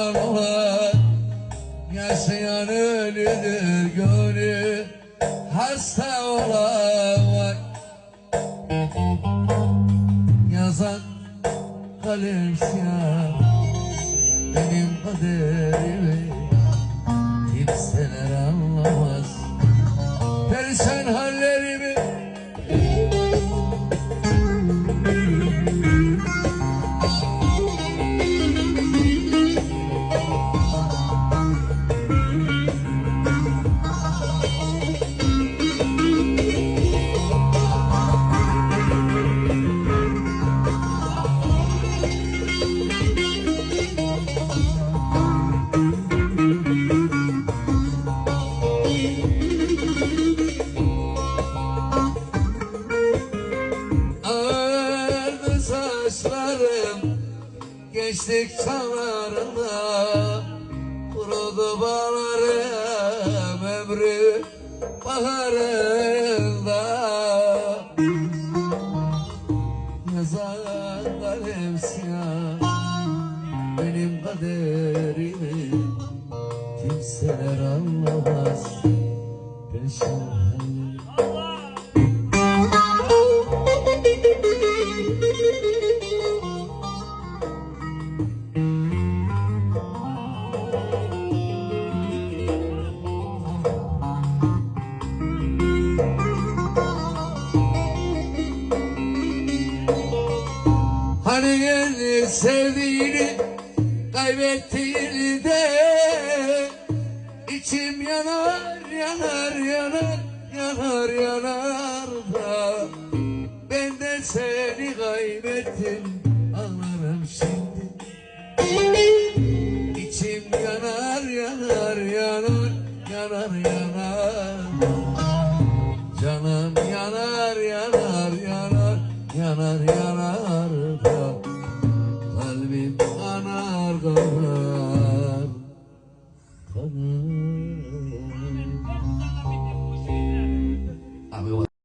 olan Yaşayan ölüdür gönlü Hasta olan Yazan kalem siyah. Benim kaderimi Kimseler anlamaz. Perişan hallerimi saçlarım Gençlik çağlarında Kurudu bağlarım Ömrü baharında. Yazan kalem siyah Benim kaderimi Kimseler Tanıyan sevdiğini kaybettiğini de içim yanar yanar yanar yanar yanar da. Ben de seni kaybettim ağlarım şimdi. İçim yanar yanar yanar yanar yanar. Canım yanar yanar yanar yanar yanar.